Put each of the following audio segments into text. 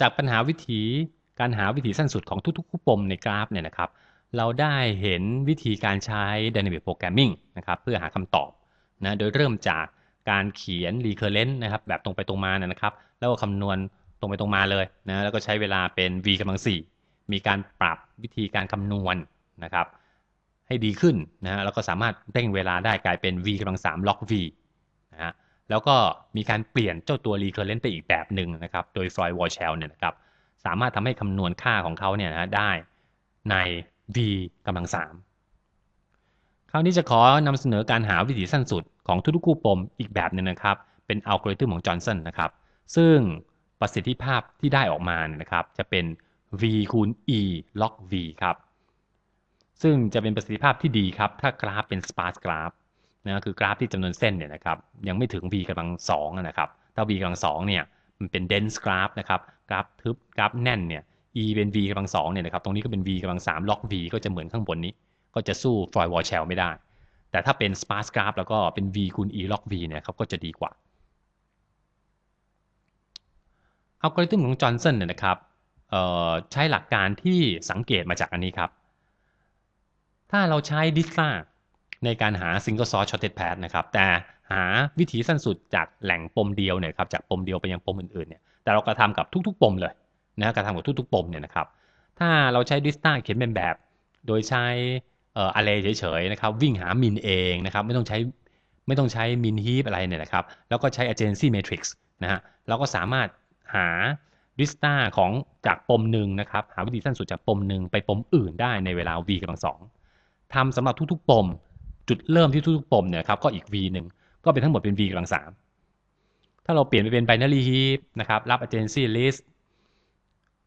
จากปัญหาวิธีการหาวิธีสั้นสุดของทุกๆคู่ปมในกราฟเนี่ยนะครับ เราได้เห็นวิธีการใช้ Dynamic Programming นะครับเพื่อหาคำตอบนะโดยเริ่มจากการเขียน recurrent นะครับแบบตรงไปตรงมานะครับ แล้วก็คำนวณตรงไปตรงมาเลยนะแล้วก็ใช้เวลาเป็น v กำลัง4มีการปรับวิธีการคำนวณนะครับ ให้ดีขึ้นนะฮะแล้วก็สามารถเร่งเวลาได้กลายเป็น v กำลัง3 log v นะฮะ แล้วก็มีการเปลี่ยนเจ้าตัว recurrent ไปอีกแบบหนึ่งนะครับ โดย Floyd Warshall เนี่ยนะครับสามารถทำให้คำนวณค่าของเขาเนี่ยนะได้ใน v กำลัง3คราวนี้จะขอนำเสนอการหาวิธีสั้นสุดของทุกๆคู่ปมอีกแบบหนึ่งนะครับ เป็นอัลกอริทึมของจอห์นสันนะครับ ซึ่งประสิทธิภาพที่ได้ออกมาเนี่ยนะครับ จะเป็น v คูณ e log v ครับ ซึ่งจะเป็นประสิทธิภาพที่ดีครับ ถ้ากราฟเป็น sparse graph นะคือกราฟที่จำนวนเส้นเนี่ยนะครับยังไม่ถึง v กำลัง2นะครับถ้า v กำลัง2เนี่ยมันเป็น dense graph นะครับกราฟทึบกราฟแน่นเนี่ย e เป็น v กำลัง2เนี่ยนะครับตรงนี้ก็เป็น v กำลัง3 log v ก็จะเหมือนข้างบนนี้ ก็จะสู้ Floyd Warshall ไม่ได้ แต่ถ้าเป็น sparse graph แล้วก็เป็น v คูณ e log v เนี่ยครับก็จะดีกว่าอัลกอริทึมของจอห์นสันเนี่ยนะครับใช้หลักการที่สังเกตมาจากอันนี้ครับ ถ้าเราใช้ดิสซา ในการหา single source shortest path นะครับ แต่หาวิธีสั้นสุดจากแหล่งปมเดียวเนี่ยครับ จากปมเดียวไปยังปมอื่นๆเนี่ย แต่เรากระทำกับทุกๆ ปมเลยนะกระทำกับทุกๆ ปมเนี่ยนะครับ ถ้าเราใช้ดิสต้าเขียนเป็นแบบ โดยใช้อ่อ array เฉยๆนะครับ วิ่งหา min เองนะครับ ไม่ต้องใช้ไม่ต้องใช้ min heap อะไรเนี่ยนะครับ แล้วก็ใช้ adjacency matrix นะฮะ เราก็สามารถหาดิสต้าของจากปมหนึ่งนะครับ หาวิธีสั้นสุดจากปมหนึ่งไปปมอื่นได้ในเวลา v กำลังสองทำสำหรับทุกๆ ปม จุดเริ่มที่ทุกๆปมเนี่ยครับก็อีก v หนึ่งก็เป็นทั้งหมดเป็น v กำลังสามถ้าเราเปลี่ยนไปเป็น binary heap นะครับรับ adjacency list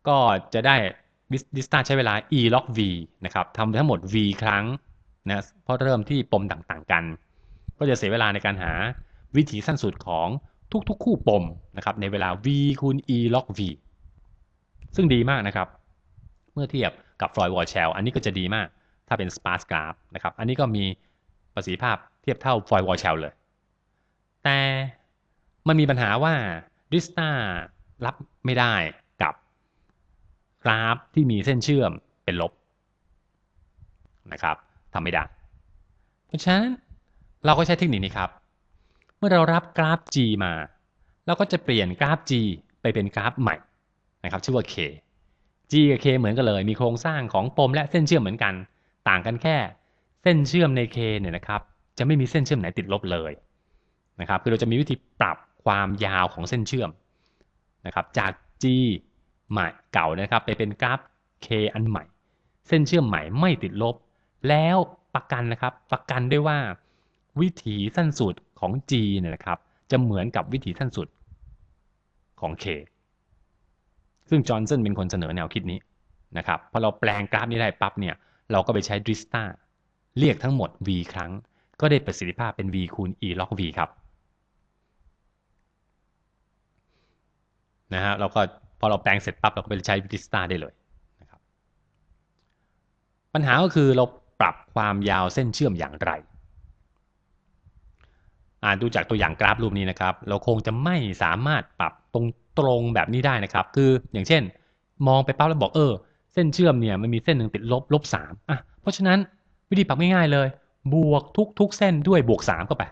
ก็จะได้ดิสตาใช้เวลา e log v นะครับทำทั้งหมด v ครั้งนะเพราะเริ่มที่ปมต่างๆกัน ก็จะเสียเวลาในการหาวิธีสั้นสุดของทุกๆ คู่ปมนะครับในเวลา v คูณ e log v ซึ่งดีมากนะครับ เมื่อเทียบกับ Floyd Warshall อันนี้ก็จะดีมาก ถ้าเป็น sparse graph นะครับ อันนี้ก็มี ประสิทธิภาพเทียบเท่า Floyd Warshall เลย แต่มันมีปัญหาว่า d i s t a รับไม่ได้กับกราฟที่มีเส้นเชื่อมเป็นลบนะครับทำไม่ได้ เพราะฉะนั้นเราก็ใช้เทคนิคนี้ครับ เมื่อเรารับกราฟ G มา เราก็จะเปลี่ยนกราฟ G ไปเป็นกราฟใหม่นะครับชื่อว่า K G กับ K เหมือนกันเลย มีโครงสร้างของปมและเส้นเชื่อมเหมือนกัน ต่างกันแค่ เส้นเชื่อมใน K เนี่ยนะครับจะไม่มีเส้นเชื่อมไหนติดลบเลยนะครับคือเราจะมีวิธีปรับความยาวของเส้นเชื่อมนะครับจาก G ใหม่เก่านะครับไปเป็นกราฟ K อันใหม่ เส้นเชื่อมใหม่ไม่ติดลบ แล้วประกันนะครับประกันด้วยว่า วิถีสั้นสุดของ G เนี่ยนะครับจะเหมือนกับวิถีสั้นสุดของ K ซึ่งจอห์นสันเป็นคนเสนอแนวคิดนี้นะครับพอเราแปลงกราฟนี้ได้ปั๊บเนี่ยเราก็ไปใช้ดริสตา เรียกทั้งหมด v ครั้ง ก็ได้ประสิทธิภาพเป็น v คูณ e log v ครับนะฮะเราก็พอเราแปลงเสร็จปั๊บเราก็ไปใช้ดริสตาได้เลยนะครับปัญหาก็คือเราปรับความยาวเส้นเชื่อมอย่างไรอ่านดูจากตัวอย่างกราฟรูปนี้นะครับ เราคงจะไม่สามารถปรับตรงตรงแบบนี้ได้นะครับ คืออย่างเช่น มองไปปั๊บแล้วบอกเออ เส้นเชื่อมเนี่ยมันมีเส้นหนึ่งติดลบลบสามอะเพราะฉะนั้น วิธีปรับง่ายๆเลย บวกทุกทุกเส้นด้วยบวกสามเข้าไป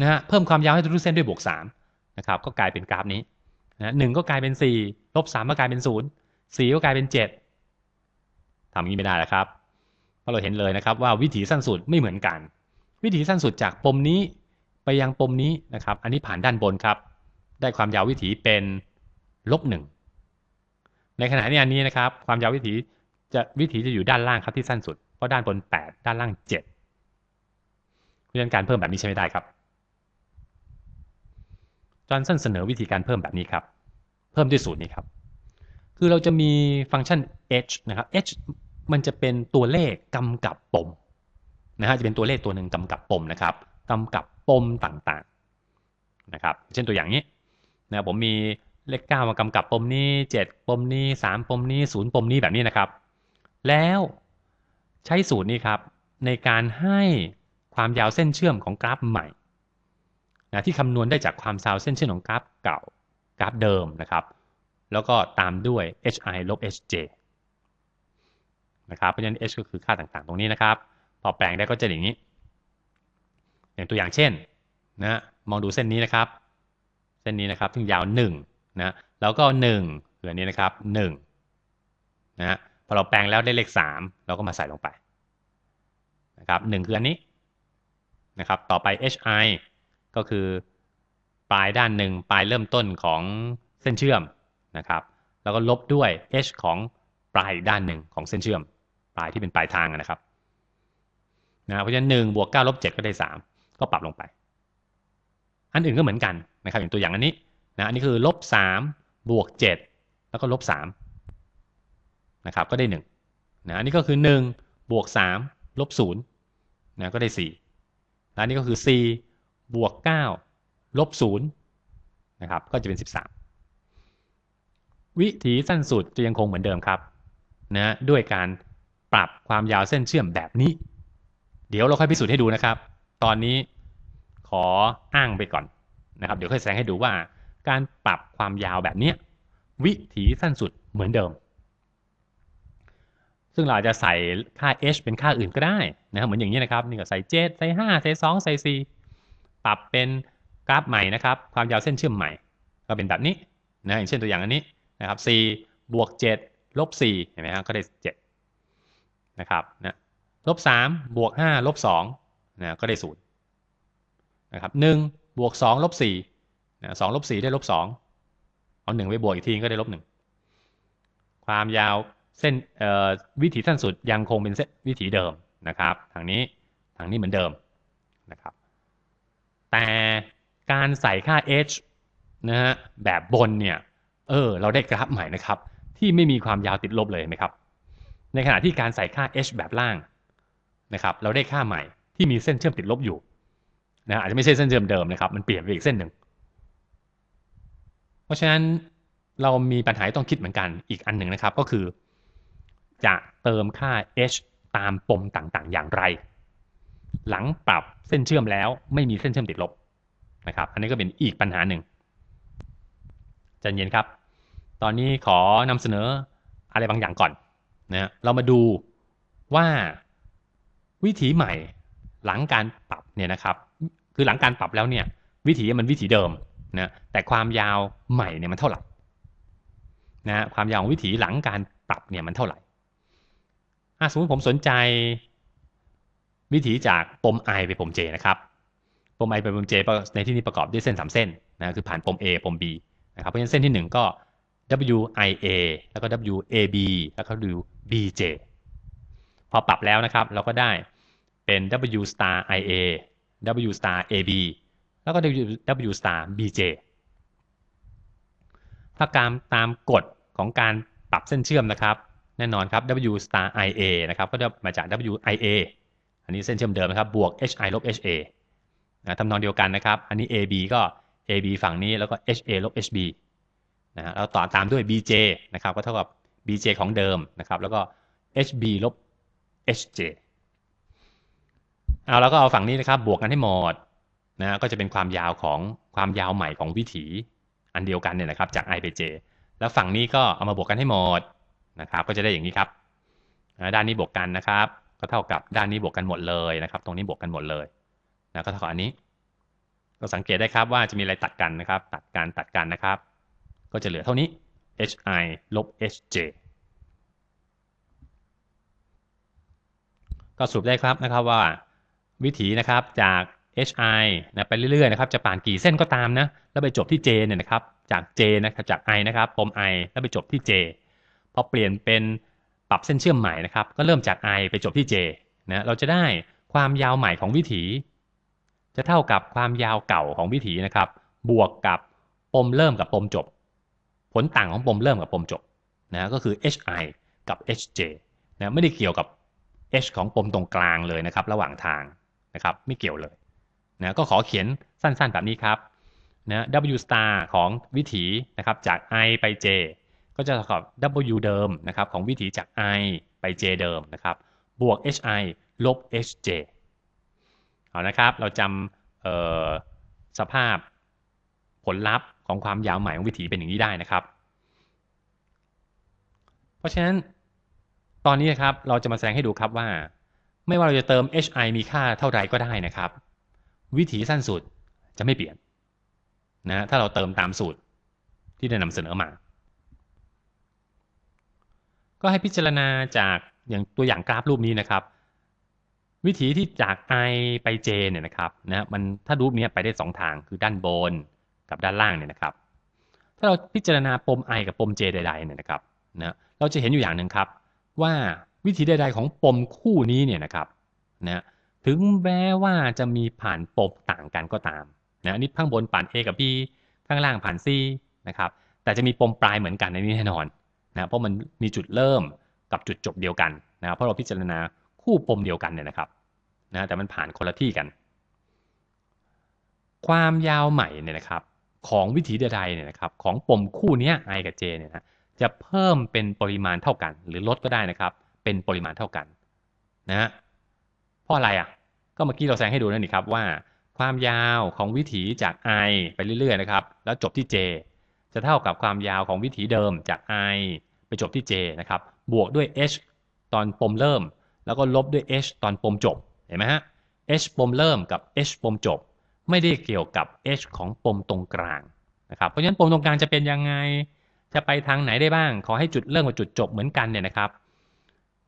นะฮะเพิ่มความยาวให้ทุกเส้นด้วยบวกสามนะครับก็กลายเป็นกราฟนี้นะหนึ่งก็กลายเป็นสี่ลบสามก็กลายเป็นศูนย์สี่ก็กลายเป็นเจ็ดทำอย่างนี้ไม่ได้แล้วครับเพราะเราเห็นเลยนะครับว่าวิถีสั้นสุดไม่เหมือนกัน วิถีสั้นสุดจากปมนี้ไปยังปมนี้นะครับ อันนี้ผ่านด้านบนครับ ได้ความยาววิถีเป็นลบหนึ่งในขณะนี้อันนี้นะครับ ความยาววิถีจะวิถีจะอยู่ด้านล่างครับที่สั้นสุด เพราะด้านบน 8 ด้านล่าง 7 เพราะฉะนั้นการเพิ่มแบบนี้ใช้ไม่ได้ครับจอห์นสันเสนอวิธีการเพิ่มแบบนี้ครับ เพิ่มด้วยสูตรนี้ครับ คือเราจะมีฟังก์ชัน h นะครับ h มันจะเป็นตัวเลขกำกับปมนะฮะจะเป็นตัวเลขตัวหนึ่งกำกับปมนะครับกำกับปมต่างๆนะครับ เช่นตัวอย่างนี้นะผมมีเลข 9 มากำกับปมนี้ 7 ปมนี้ 3 ปมนี้ 0 ปมนี้แบบนี้นะครับ แล้ว ใช้สูตรนี้ครับ ในการให้ความยาวเส้นเชื่อมของกราฟใหม่นะที่คำนวณได้จากความยาวเส้นเชื่อมของกราฟเก่ากราฟเดิมนะครับ แล้วก็ตามด้วย hi ลบ hj นะครับเพราะฉะนั้น h ก็คือค่าต่างๆ ตรงนี้นะครับ พอแปลงได้ก็จะอย่างนี้ อย่างตัวอย่างเช่นนะมองดูเส้นนี้นะครับ เส้นนี้นะครับซึ่งยาว1นะแล้วก็1คือนี้นะครับ1นะ พอเราแปลงแล้วได้เลข3เราก็มาใส่ลงไปนะครับ1คืออันนี้นะครับต่อไป hi ก็คือปลายด้านหนึ่งปลายเริ่มต้นของเส้นเชื่อมนะครับ แล้วก็ลบด้วย h ของปลายด้านหนึ่งของเส้นเชื่อม ปลายที่เป็นปลายทางนะครับนะเพราะฉะนั้นหนึ่งบวกเก้าลบเจ็ดก็ได้สามก็ปรับลงไป อันอื่นก็เหมือนกันนะครับอย่างตัวอย่างอันนี้นะอันนี้คือลบสามบวกเจ็ดแล้วก็ลบสาม นะครับก็ได้หนึ่งนะอันนี้ก็คือหนึ่งบวกสามลบศูนย์นะก็ได้สี่แล้วอันนี้ก็คือสี่บวกเก้าลบศูนย์นะครับก็จะเป็นสิบสามวิถีสั้นสุดจะยังคงเหมือนเดิมครับนะด้วยการปรับความยาวเส้นเชื่อมแบบนี้ เดี๋ยวเราค่อยพิสูจน์ให้ดูนะครับ ตอนนี้ขออ้างไปก่อนนะครับ เดี๋ยวค่อยแสดงให้ดูว่า การปรับความยาวแบบนี้วิถีสั้นสุดเหมือนเดิม ซึ่งเราจะใส่ค่า h เป็นค่าอื่นก็ได้นะครับเหมือนอย่างนี้นะครับนี่ก็ใส่7ใส่5ใส่2ใส่4ปรับเป็นกราฟใหม่นะครับ ความยาวเส้นเชื่อมใหม่ ก็เป็นแบบนี้นะอย่างเช่นตัวอย่างอันนี้นะครับ4บวก7ลบ4เห็นไหมครับก็ได้7นะครับนะลบ3บวก5ลบ2นะก็ได้0นะครับ1บวก2ลบ4นะ2ลบ4ได้ลบ2เอา1ไปบวกอีกทีก็ได้ลบ1ความยาว เส้นวิถีสั้นสุดยังคงเป็นเส้นวิถีเดิมนะครับ ทางนี้ทางนี้เหมือนเดิมนะครับ แต่การใส่ค่า h นะฮะแบบบนเนี่ยเออเราได้กราฟใหม่นะครับ ที่ไม่มีความยาวติดลบเลยไหมครับ ในขณะที่การใส่ค่า h แบบล่างนะครับ เราได้ค่าใหม่ที่มีเส้นเชื่อมติดลบอยู่นะอาจจะไม่ใช่เส้นเชื่อมเดิมนะครับ มันเปลี่ยนไปอีกเส้นหนึ่งเพราะฉะนั้นเรามีปัญหาต้องคิดเหมือนกันอีกอันหนึ่งนะครับ ก็คือ จะเติมค่า h ตามปมต่างๆ อย่างไร หลังปรับเส้นเชื่อมแล้วไม่มีเส้นเชื่อมติดลบนะครับ อันนี้ก็เป็นอีกปัญหาหนึ่งใจเย็นครับ ตอนนี้ขอนำเสนออะไรบางอย่างก่อนนะเรามาดูว่าวิธีใหม่หลังการปรับเนี่ยนะครับ คือหลังการปรับแล้วเนี่ยวิธีมันวิธีเดิมนะแต่ความยาวใหม่เนี่ยมันเท่าไหร่นะความยาวของวิธีหลังการปรับเนี่ยมันเท่าไหร่ สมมติผมสนใจวิธีจากปม i ไปปม j นะครับ ปม i ไปปม j ในที่นี้ประกอบด้วยเส้น 3 เส้นนะคือผ่านปม a ปม b นะครับ เพราะฉะนั้นเส้นที่ 1 ก็ WIA แล้วก็ WAB แล้วก็ WBJ พอปรับแล้วนะครับ เราก็ได้เป็น W star IA W star AB แล้วก็ W star BJ ถ้าการตามกฎของการปรับเส้นเชื่อมนะครับ แน่นอนครับ W star IA นะครับก็จะมาจาก WIA อันนี้เส้นเชื่อมเดิมนะครับบวก HI ลบ HA นะทำนองเดียวกันนะครับ อันนี้ AB ก็ AB ฝั่งนี้แล้วก็ HA ลบ HB นะฮะแล้วต่อตามด้วย BJ นะครับก็เท่ากับ BJ ของเดิมนะครับแล้วก็ HB ลบ HJ เอาแล้วก็เอาฝั่งนี้นะครับบวกกันให้หมดนะก็จะเป็นความยาวของความยาวใหม่ของวิถีอันเดียวกันเนี่ยนะครับจาก i ไป j แล้วฝั่งนี้ก็เอามาบวกกันให้หมด นะครับ ก็จะได้อย่างนี้ครับด้านนี้บวกกันนะครับ ก็เท่ากับด้านนี้บวกกันหมดเลยนะครับ ตรงนี้บวกกันหมดเลยนะก็เท่ากับอันนี้ก็สังเกตได้ครับว่าจะมีอะไรตัดกันนะครับ ตัดกันตัดกันนะครับ ก็จะเหลือเท่านี้ hi ลบ hj ก็สรุปได้ครับนะครับว่าวิถีนะครับจาก hi นะไปเรื่อยๆนะครับจะผ่านกี่เส้นก็ตามนะแล้วไปจบที่ j เนี่ยนะครับจาก j นะครับจาก i นะครับปม i แล้วไปจบที่ j อเปลี่ยนเป็นปรับเส้นเชื่อมใหม่นะครับ ก็เริ่มจาก i ไปจบที่ j นะเราจะได้ความยาวใหม่ของวิถี จะเท่ากับความยาวเก่าของวิถีนะครับ บวกกับปมเริ่มกับปมจบ ผลต่างของปมเริ่มกับปมจบนะก็คือ hi กับ hj นะไม่ได้เกี่ยวกับ h ของปมตรงกลางเลยนะครับ ระหว่างทางนะครับ ไม่เกี่ยวเลยนะก็ขอเขียนสั้นๆแบบนี้ครับนะ w star ของวิถีนะครับจาก i ไป j ก็จะเท่ากับ w เดิมนะครับของวิถีจาก i ไป j เดิมนะครับ บวก hi ลบ hj เอานะครับ เราจำสภาพผลลัพธ์ของความยาวใหม่ของวิถีเป็นอย่างนี้ได้นะครับ เพราะฉะนั้นตอนนี้นะครับเราจะมาแสดงให้ดูครับว่า ไม่ว่าเราจะเติม hi มีค่าเท่าไรก็ได้นะครับ วิถีสั้นสุดจะไม่เปลี่ยนนะถ้าเราเติมตามสูตรที่ได้นำเสนอมา ก็ให้พิจารณาจากอย่างตัวอย่างกราฟรูปนี้นะครับ วิถีที่จาก i ไป j เนี่ยนะครับนะมันถ้ารูปนี้ไปได้ 2 ทางคือด้านบนกับด้านล่างเนี่ยนะครับ ถ้าเราพิจารณาปม i กับปม j ใดๆเนี่ยนะครับนะเราจะเห็นอยู่อย่างหนึ่งครับว่าวิธีใดๆของปมคู่นี้เนี่ยนะครับนะถึงแม้ว่าจะมีผ่านปมต่างกันก็ตามนะอันนี้ข้างบนผ่าน A กับ B ข้างล่างผ่าน C นะครับแต่จะมีปมปลายเหมือนกันในนี้แน่นอน นะเพราะมันมีจุดเริ่มกับจุดจบเดียวกันนะเพราะเราพิจารณาคู่ปมเดียวกันเนี่ยนะครับนะแต่มันผ่านคนละที่กัน ความยาวใหม่เนี่ยนะครับของวิถีใดๆเนี่ยนะครับของปมคู่นี้ i กับ j เนี่ยนะจะเพิ่มเป็นปริมาณเท่ากัน หรือลดก็ได้นะครับ เป็นปริมาณเท่ากันนะเพราะอะไรอะก็เมื่อกี้เราแสดงให้ดูนั่นนี่ครับว่า ความยาวของวิถีจาก i ไปเรื่อยๆนะครับ แล้วจบที่ j จะเท่ากับความยาวของวิถีเดิมจาก i ไปจบที่ j นะครับ บวกด้วย h ตอนปมเริ่ม แล้วก็ลบด้วย h ตอนปมจบ เห็นไหมฮะ h ปมเริ่มกับ h ปมจบ ไม่ได้เกี่ยวกับ h ของปมตรงกลางนะครับ เพราะฉะนั้นปมตรงกลางจะเป็นยังไง จะไปทางไหนได้บ้าง ขอให้จุดเริ่มกับจุดจบเหมือนกันเนี่ยนะครับ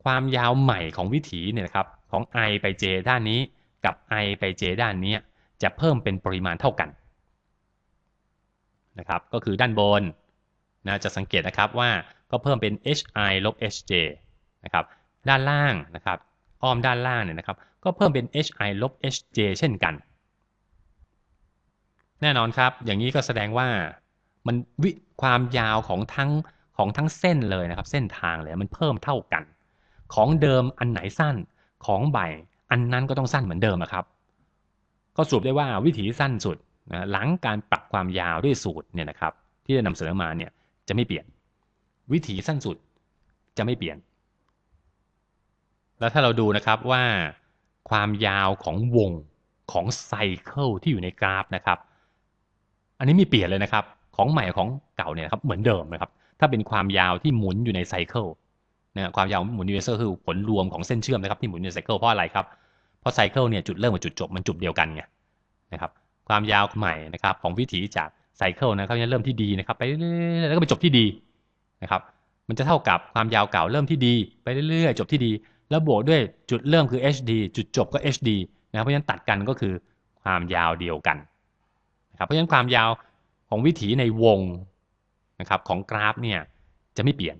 ความยาวใหม่ของวิถีเนี่ยนะครับของ i ไป j ด้านนี้กับ i ไป j ด้านนี้จะเพิ่มเป็นปริมาณเท่ากันนะครับ ก็คือด้านบนนะจะสังเกตนะครับว่า ก็เพิ่มเป็น hi ลบ hj นะครับ ด้านล่างนะครับ อ้อมด้านล่างเนี่ยนะครับ ก็เพิ่มเป็น hi ลบ hj เช่นกัน แน่นอนครับ อย่างนี้ก็แสดงว่ามันวิความยาวของทั้งของทั้งเส้นเลยนะครับ เส้นทางเลยมันเพิ่มเท่ากัน ของเดิมอันไหนสั้นของใบอันนั้นก็ต้องสั้นเหมือนเดิมครับ ก็สรุปได้ว่าวิถีสั้นสุดนะหลังการปรับความยาวด้วยสูตรเนี่ยนะครับ ที่จะนำเสนอมาเนี่ยจะไม่เปลี่ยน วิถีสั้นสุดจะไม่เปลี่ยน แล้วถ้าเราดูนะครับว่าความยาวของวงของไซเคิลที่อยู่ในกราฟนะครับ อันนี้มีเปลี่ยนเลยนะครับ ของใหม่ของเก่าเนี่ยครับเหมือนเดิมนะครับ ถ้าเป็นความยาวที่หมุนอยู่ในไซเคิลนะความยาวหมุนอยู่ในไซเคิลคือผลรวมของเส้นเชื่อมนะครับที่หมุนอยู่ในไซเคิลเพราะอะไรครับ เพราะไซเคิลเนี่ยจุดเริ่มกับจุดจบมันจุดเดียวกันไงนะครับความยาวใหม่นะครับของวิถีจากไซเคิลนะครับจะเริ่มที่ดีนะครับไปแล้วก็ไปจบที่ดี นะครับมันจะเท่ากับความยาวเก่าเริ่มที่ดีไปเรื่อยๆ จบที่ดี แล้วบวกด้วยจุดเริ่มคือ HD จุดจบก็ HD นะเพราะฉะนั้นตัดกันก็คือความยาวเดียวกันนะครับเพราะฉะนั้นความยาวของวิถีในวงนะครับของกราฟเนี่ยจะไม่เปลี่ยน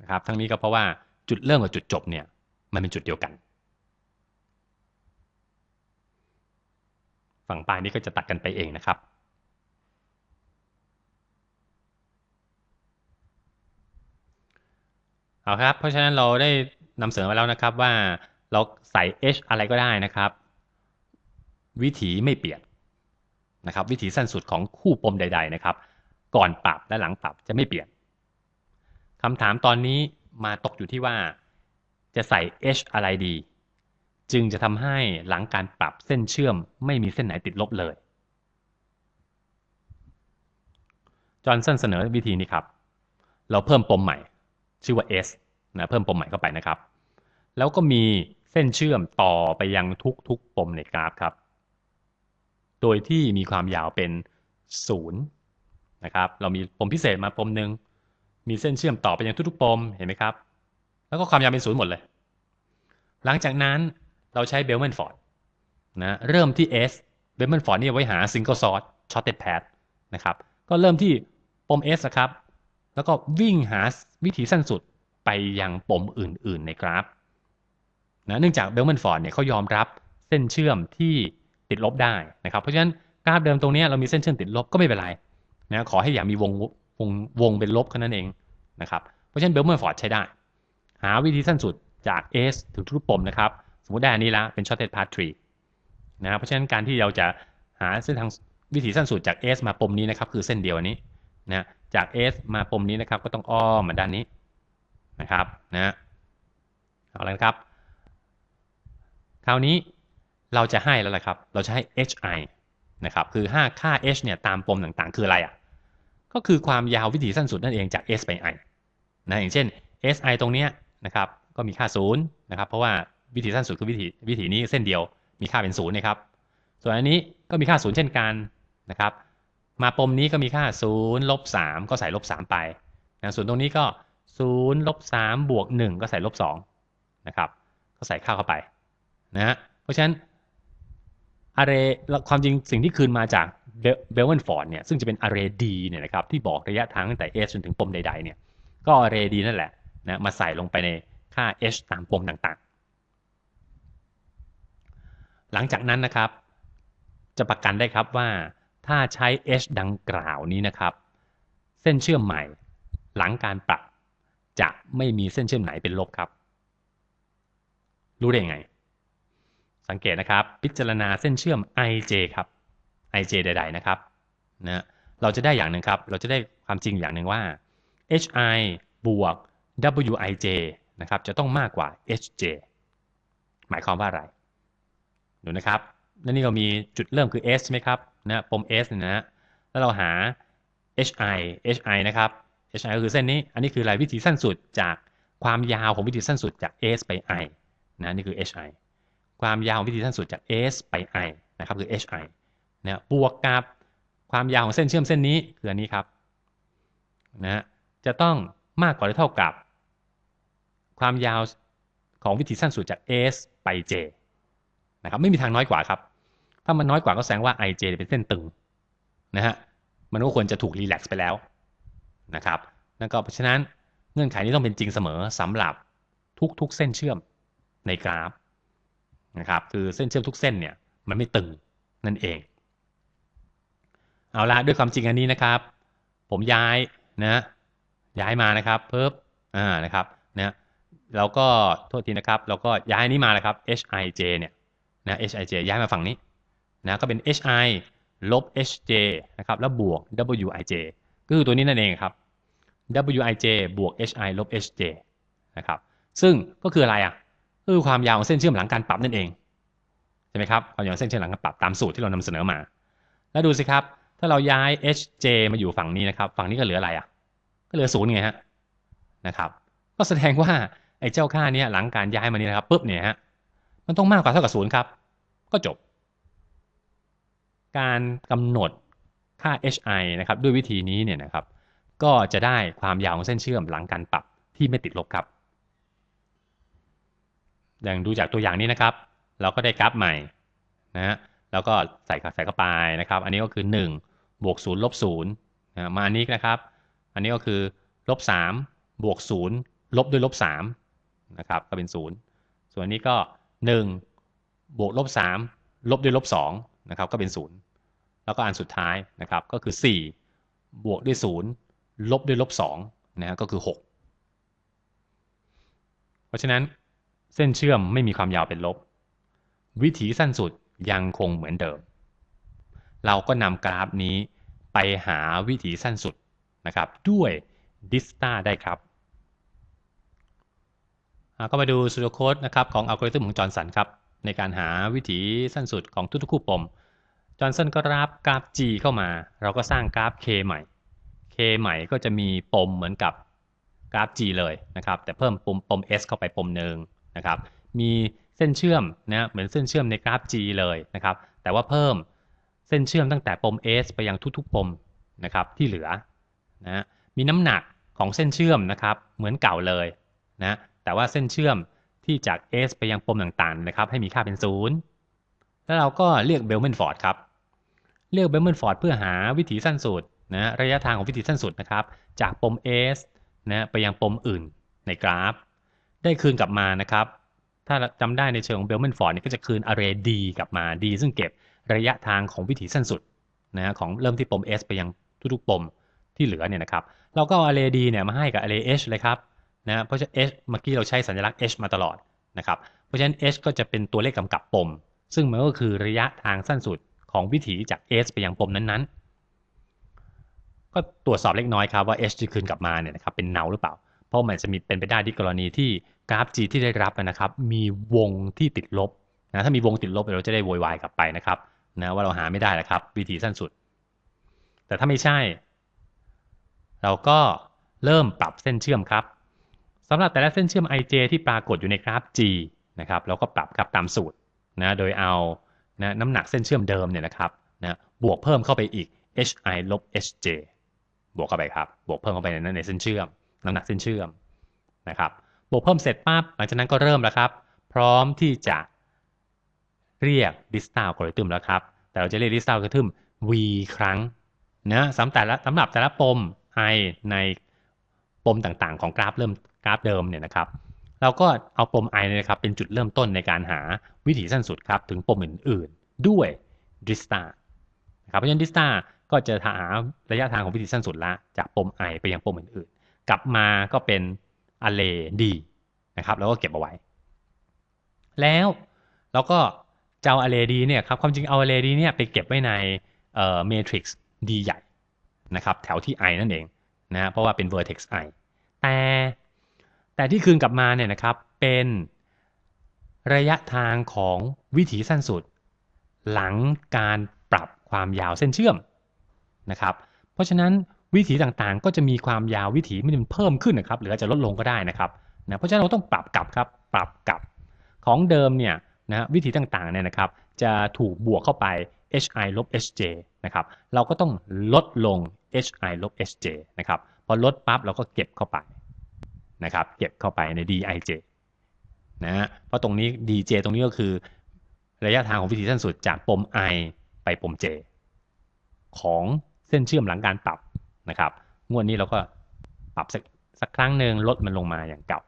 นะครับทั้งนี้ก็เพราะว่าจุดเริ่มกับจุดจบเนี่ยมันเป็นจุดเดียวกัน ฝั่งปลายนี้ก็จะตัดกันไปเองนะครับ เอาครับ เพราะฉะนั้นเราได้นำเสนอมาแล้วนะครับว่าเราใส่ h อะไรก็ได้นะครับ วิถีไม่เปลี่ยนนะครับ วิถีสั้นสุดของคู่ปมใด ๆ นะครับ ก่อนปรับและหลังปรับจะไม่เปลี่ยนคำถามตอนนี้มาตกอยู่ที่ว่า จะใส่ h อะไรดี จึงจะทำให้หลังการปรับเส้นเชื่อมไม่มีเส้นไหนติดลบเลยจอห์นสันเสนอวิธีนี้ครับ เราเพิ่มปมใหม่ ชื่อว่า s นะเพิ่มปมใหม่เข้าไปนะครับ แล้วก็มีเส้นเชื่อมต่อไปยังทุกๆปมในกราฟครับ โดยที่มีความยาวเป็น0นะครับ เรามีปมพิเศษมาปมหนึ่งมีเส้นเชื่อมต่อไปยังทุกๆปมเห็นไหมครับ แล้วก็ความยาวเป็นศูนย์หมดเลย หลังจากนั้นเราใช้เบลเมนฟอร์ดนะเริ่มที่ S เบลเมนฟอร์ดนี่ไว้หา single source shorted path นะครับ ก็เริ่มที่ปม S นะครับ แล้วก็วิ่งหาวิธีสั้นสุดไปยังปมอื่นๆในกราฟนะเนื่องจากเบลเมนฟอร์ดเนี่ยเขายอมรับเส้นเชื่อมที่ติดลบได้นะครับ เพราะฉะนั้นกราฟเดิมตรงนี้เรามีเส้นเชื่อมติดลบก็ไม่เป็นไรนะขอให้อย่ามีวงวงวงเป็นลบแค่นั้นเองนะครับเพราะฉะนั้นเบลเมอร์ฟอร์ดใช้ได้ หาวิธีสั้นสุดจาก S ถึงทุกปมนะครับ สมมติได้อันนี้ละเป็น shorted path tree นะเพราะฉะนั้นการที่เราจะหาเส้นทางวิถีสั้นสุดจาก S มาปมนี้นะครับ คือเส้นเดียวอันนี้นะ จาก S มาปมนี้นะครับ ก็ต้องอ้อมมาด้านนี้นะครับนะเอาละครับ คราวนี้เราจะให้แล้วแหละครับ เราจะให้ hi นะครับ คือ5ค่า h เนี่ยตามปมต่างๆ คืออะไรอะ ก็คือความยาววิถีสั้นสุดนั่นเองจาก s ไป i นะ อย่างเช่น si ตรงเนี้ยนะครับ ก็มีค่า0นะครับ เพราะว่าวิถีสั้นสุดคือวิถีวิถีนี้เส้นเดียว มีค่าเป็น0นะครับ ส่วนอันนี้ก็มีค่า0เช่นกันนะครับ มาปมนี้ก็มีค่า0ลบ3ก็ใส่ลบ3ไปนะส่วนตรงนี้ก็0ลบ3บวก1ก็ใส่ลบ2นะครับ ก็ใส่ค่าเข้าไปนะเพราะฉะนั้น array ความจริงสิ่งที่คืนมาจากเบลเวนฟอร์ดเนี่ยซึ่งจะเป็น array d เนี่ยนะครับที่บอกระยะทางตั้งแต่ s จนถึงปมใดๆเนี่ยก็ array d นั่นแหละนะมาใส่ลงไปในค่า h ตามปมต่างๆ หลังจากนั้นนะครับ จะประกันได้ครับว่า ถ้าใช้ h ดังกล่าวนี้นะครับ เส้นเชื่อมใหม่ หลังการปรับจะไม่มีเส้นเชื่อมไหนเป็นลบครับ รู้ได้ยังไง สังเกตนะครับ พิจารณาเส้นเชื่อม ij ครับ ij ใด ๆ นะครับนะเราจะได้อย่างหนึ่งครับ เราจะได้ความจริงอย่างหนึ่งว่า hi บวก wij นะครับ จะต้องมากกว่า hj หมายความว่าอะไร ดูนะครับ และนี่เรามีจุดเริ่มคือ s ใช่ไหมครับ นะปม s เนี่ยนะแล้วเราหา hi hi นะครับ hi ก็คือเส้นนี้ อันนี้คืออะไรวิถีสั้นสุดจากความยาวของวิถีสั้นสุดจาก s ไป i นะนี่คือ hi ความยาวของวิถีสั้นสุดจาก s ไป i นะครับคือ hi นะบวกกับความยาวของเส้นเชื่อมเส้นนี้คืออันนี้ครับนะจะต้องมากกว่าหรือเท่ากับ ความยาวของวิถีสั้นสุดจาก s ไป j นะครับไม่มีทางน้อยกว่าครับ ถ้ามันน้อยกว่าก็แสดงว่า ij เป็นเส้นตึงนะฮะมันก็ควรจะถูกรีแลกซ์ไปแล้วนะครับนั่นก็เพราะฉะนั้นเงื่อนไขนี้ต้องเป็นจริงเสมอสำหรับทุกๆเส้นเชื่อมในกราฟนะครับคือเส้นเชื่อมทุกเส้นเนี่ยมันไม่ตึงนั่นเอง เอาละด้วยความจริงอันนี้นะครับ ผมย้ายนะย้ายมานะครับเพิ่มอ่านะครับนะเราก็โทษทีนะครับ เราก็ย้ายนี้มาเลยครับ hij เนี่ยนะ hij ย้ายมาฝั่งนี้ นะก็เป็น hi ลบ hj นะครับแล้วบวก wij ก็คือตัวนี้นั่นเองครับ wij บวก hi ลบ hj นะครับซึ่งก็คืออะไรอะคือความยาวของเส้นเชื่อมหลังการปรับนั่นเองใช่ไหมครับความยาวเส้นเชื่อมหลังการปรับตามสูตรที่เรานำเสนอมา แล้วดูสิครับ ถ้าเราย้าย hj มาอยู่ฝั่งนี้นะครับ ฝั่งนี้ก็เหลืออะไรอะ ก็เหลือศูนย์ไงฮะนะครับ ก็แสดงว่าไอ้เจ้าค่านี้หลังการย้ายมานี่นะครับปุ๊บเนี่ยฮะมันต้องมากกว่าเท่ากับศูนย์ครับ ก็จบ การกำหนดค่า hi นะครับด้วยวิธีนี้เนี่ยนะครับก็จะได้ความยาวของเส้นเชื่อมหลังการปรับที่ไม่ติดลบครับอย่างดูจากตัวอย่างนี้นะครับ เราก็ได้กราฟใหม่นะฮะแล้วก็ใส่ใส่เข้าไปนะครับ อันนี้ก็คือ 1 บวก0ลบ0นะมาอันนี้นะครับ อันนี้ก็คือลบ3บวก0ลบด้วยลบ3นะครับก็เป็น 0 ส่วนนี้ก็ 1 บวกลบ3ลบด้วยลบ2 นะครับก็เป็น 0 แล้วก็อันสุดท้ายนะครับก็คือ 4 บวกด้วย 0 ลบด้วยลบ2นะฮะก็คือ 6 เพราะฉะนั้นเส้นเชื่อมไม่มีความยาวเป็นลบ วิถีสั้นสุดยังคงเหมือนเดิม เราก็นำกราฟนี้ไปหาวิถีสั้นสุดนะครับด้วยดิสตาได้ครับก็มาดูสูตรโค้ดนะครับของอัลกอริทึมของจอร์นสันครับ ในการหาวิถีสั้นสุดของทุกๆคู่ปม จอร์นสันก็รับกราฟ G เข้ามา เราก็สร้างกราฟ K ใหม่ K ใหม่ก็จะมีปมเหมือนกับกราฟ G เลยนะครับ แต่เพิ่มปมปม S เข้าไปปมหนึ่งนะครับ มีเส้นเชื่อมนะเหมือนเส้นเชื่อมในกราฟ G เลยนะครับ แต่ว่าเพิ่มเส้นเชื่อมตั้งแต่ปม S ไปยังทุกๆปมนะครับที่เหลือนะมีน้ำหนักของเส้นเชื่อมนะครับเหมือนเก่าเลยนะแต่ว่าเส้นเชื่อม ที่จาก S ไปยังปมต่างๆนะครับให้มีค่าเป็นศูนย์แล้วเราก็เรียกเบลเมนฟอร์ดครับ เรียกเบลเมนฟอร์ดเพื่อหาวิถีสั้นสุดนะระยะทางของวิถีสั้นสุดนะครับจากปม S นะไปยังปมอื่นในกราฟ ได้คืนกลับมานะครับ ถ้าจำได้ในเชิงของเบลเมนฟอร์ดนี่ก็จะคืน array d กลับมา d ซึ่งเก็บระยะทางของวิถีสั้นสุดนะของเริ่มที่ปม s ไปยังทุกๆปมที่เหลือเนี่ยนะครับ เราก็เอา array d เนี่ยมาให้กับ array h เลยครับ นะเพราะฉะนั้น h เมื่อกี้เราใช้สัญลักษณ์ h มาตลอดนะครับเพราะฉะนั้น h ก็จะเป็นตัวเลขกำกับปม ซึ่งมันก็คือระยะทางสั้นสุดของวิถีจาก s ไปยังปมนั้นๆ ก็ตรวจสอบเล็กน้อยครับว่า h ที่คืนกลับมาเนี่ยนะครับเป็นเนาหรือเปล่า เพราะมันจะมีเป็นไปได้ที่กรณีที่กราฟ G ที่ได้รับนะครับ มีวงที่ติดลบนะถ้ามีวงติดลบเราจะได้โวยวายกลับไปนะครับนะว่าเราหาไม่ได้แล้วครับ วิธีสั้นสุด แต่ถ้าไม่ใช่ เราก็เริ่มปรับเส้นเชื่อมครับ สำหรับแต่ละเส้นเชื่อม ij ที่ปรากฏอยู่ในกราฟ g นะครับเราก็ปรับครับตามสูตรนะโดยเอานะน้ำหนักเส้นเชื่อมเดิมเนี่ยนะครับนะบวกเพิ่มเข้าไปอีก hi ลบ hj บวกเข้าไปครับ บวกเพิ่มเข้าไปในนั้นในเส้นเชื่อม น้ำหนักเส้นเชื่อมนะครับ บวกเพิ่มเสร็จปั๊บหลังจากนั้นก็เริ่มแล้วครับ พร้อมที่จะเรียก distance algorithm แล้วครับ แต่เราจะเรียก distance algorithm v ครั้งนะสำแต่ละสำหรับแต่ละปม i ในปมต่างๆ ของกราฟเริ่ม กราฟเดิมเนี่ยนะครับเราก็เอาปม i เนี่ยนะครับเป็นจุดเริ่มต้นในการหาวิถีสั้นสุดครับถึงปมอื่นๆ ด้วย distance นะครับเพราะฉะนั้น distance ก็จะหาระยะทางของวิถีสั้นสุดละจากปม i ไปยังปมอื่นๆ กลับมาก็เป็น array d นะครับแล้วก็เก็บเอาไว้ แล้วเราก็จะเอา array d เนี่ยครับความจริงเอา array d เนี่ยไปเก็บไว้ในเอ่อ matrix d ใหญ่นะครับแถวที่ i นั่นเองนะเพราะว่าเป็น vertex i แต่ แต่ที่คืนกลับมาเนี่ยนะครับเป็นระยะทางของวิถีสั้นสุด หลังการปรับความยาวเส้นเชื่อมนะครับ เพราะฉะนั้นวิถีต่างๆ ก็จะมีความยาววิถีมันเพิ่มขึ้นนะครับ หรืออาจจะลดลงก็ได้นะครับนะเพราะฉะนั้นเราต้องปรับกลับครับปรับกลับของเดิมเนี่ยนะวิถีต่างๆเนี่ยนะครับ จะถูกบวกเข้าไป hi ลบ hj นะครับเราก็ต้องลดลง hi ลบ hj นะครับพอลดปั๊บเราก็เก็บเข้าไป นะครับ เก็บเข้าไปใน dij นะเพราะตรงนี้ dj ตรงนี้ก็คือ ระยะทางของวิถีสั้นสุดจากปม i ไปปม j ของเส้นเชื่อมหลังการปรับนะครับ งวดนี้เราก็ปรับสักสักครั้งหนึ่งลดมันลงมาอย่างเก่า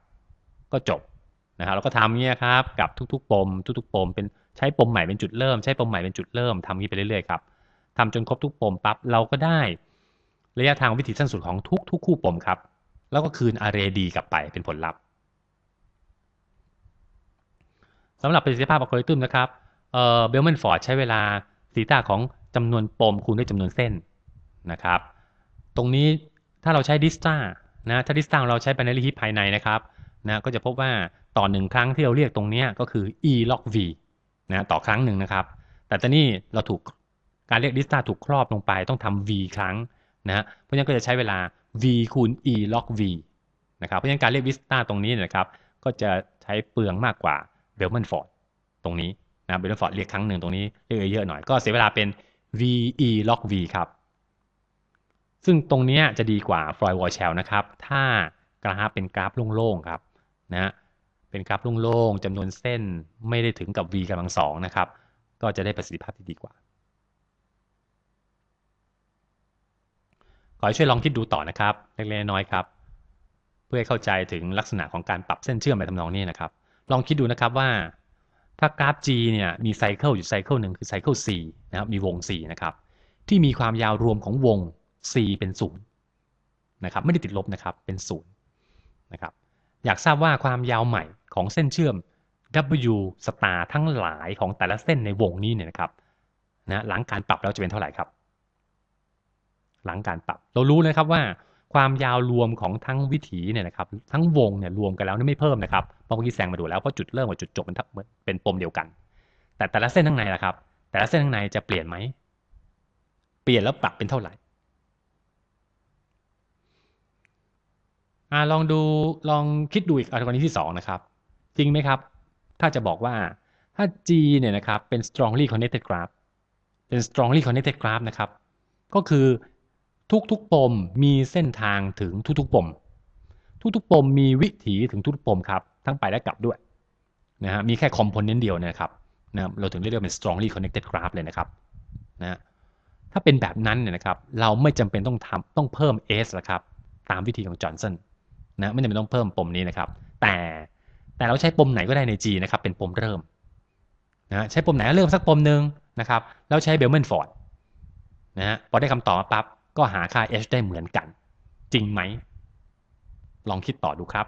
ก็จบนะครับเราก็ทำเงี้ยครับกับทุกๆ ปม ทุกๆ ปม เป็นใช้ปมใหม่เป็นจุดเริ่ม ใช้ปมใหม่เป็นจุดเริ่มทำงี้ไปเรื่อยๆครับทำจนครบทุกปมปั๊บเราก็ได้ ระยะทางวิถีสั้นสุดของทุกๆ คู่ปมครับ แล้วก็คืน array d กลับไปเป็นผลลัพธ์สำหรับประสิทธิภาพอัลกอริทึมนะครับเบลแมนฟอร์ดใช้เวลาสีตาของจำนวนปมคูณด้วยจำนวนเส้นนะครับ ตรงนี้ถ้าเราใช้ดิสตานะถ้าดิสตาเราใช้ binary heap ภายในนะครับนะก็จะพบว่าต่อหนึ่งครั้งที่เราเรียกตรงนี้ก็คือ e log v นะต่อครั้งหนึ่งนะครับ แต่ตอนนี้เราถูกการเรียกดิสตาถูกครอบลงไปต้องทำ v ครั้งนะเพราะฉะนั้นก็จะใช้เวลา v คูณ e log v นะครับ เพราะฉะนั้นการเรียกดิสตาตรงนี้นะครับ ก็จะใช้เปลืองมากกว่าเบลมันฟอร์ดตรงนี้นะเบลมันฟอร์ดเรียกครั้งหนึ่งตรงนี้เรียกเยอะหน่อย ก็เสียเวลาเป็น VE log V ครับ ซึ่งตรงนี้จะดีกว่า f l o y w a r s h e l l นะครับ ถ้ากราฟเป็นกราฟโล่งๆครับนะเป็นกราฟโล่งๆจำนวนเส้นไม่ได้ถึงกับ V กำลังสองนะครับ ก็จะได้ประสิทธิภาพที่ดีกว่า อให้ช่วยลองคิดดูต่อนะครับเล็กๆน้อยๆครับ เพื่อให้เข้าใจถึงลักษณะของการปรับเส้นเชื่อมแบบทำนองนี้นะครับ ลองคิดดูนะครับว่า ถ้ากราฟ G เนี่ยมีไซเคิลอยู่ไซเคิลหนึ่งคือไซเคิล C นะครับมีวง C นะครับที่มีความยาวรวมของวง C เป็นศูนย์นะครับไม่ได้ติดลบนะครับเป็นศูนย์นะครับอยากทราบว่าความยาวใหม่ของเส้นเชื่อม W star ทั้งหลายของแต่ละเส้นในวงนี้เนี่ยนะครับนะหลังการปรับแล้วจะเป็นเท่าไหร่ครับ หลังการปรับ เรารู้นะครับว่าความยาวรวมของทั้งวิถีเนี่ยนะครับทั้งวงเนี่ยรวมกันแล้วนี่ไม่เพิ่มนะครับเพราะเมื่อกี้แซงมาดูแล้วเพราะจุดเริ่มกับจุดจบมันเป็นปมเดียวกัน แต่แต่ละเส้นข้างในล่ะครับ แต่ละเส้นข้างในจะเปลี่ยนไหมเปลี่ยนแล้วปรับเป็นเท่าไหร่อลองดูลองคิดดูอีกกรณีที่2นะครับจริงไหมครับ ถ้าจะบอกว่าถ้า G เนี่ยนะครับเป็น strongly connected graph เป็น strongly connected graph นะครับก็คือ ทุกๆปมมีเส้นทางถึงทุกๆปม ทุกๆปมมีวิถีถึงทุกๆปมครับ ทั้งไปและกลับด้วยนะฮะมีแค่คอมโพเนนต์เดียวนะครับนะเราถึงเรียกว่าเป็น strongly connected graph เลยนะครับนะถ้าเป็นแบบนั้นเนี่ยนะครับ เราไม่จำเป็นต้องทำต้องเพิ่ม s ละครับ ตามวิธีของจอห์นสันนะไม่จำเป็นต้องเพิ่มปมนี้นะครับ แต่แต่เราใช้ปมไหนก็ได้ใน G นะครับ เป็นปมเริ่มนะใช้ปมไหนเริ่มสักปมหนึ่งนะครับ แล้วใช้เบลเมนฟอร์ดนะฮะพอได้คำตอบมาปั๊บ ก็หาค่า h ได้เหมือนกัน จริงไหม ลองคิดต่อดูครับ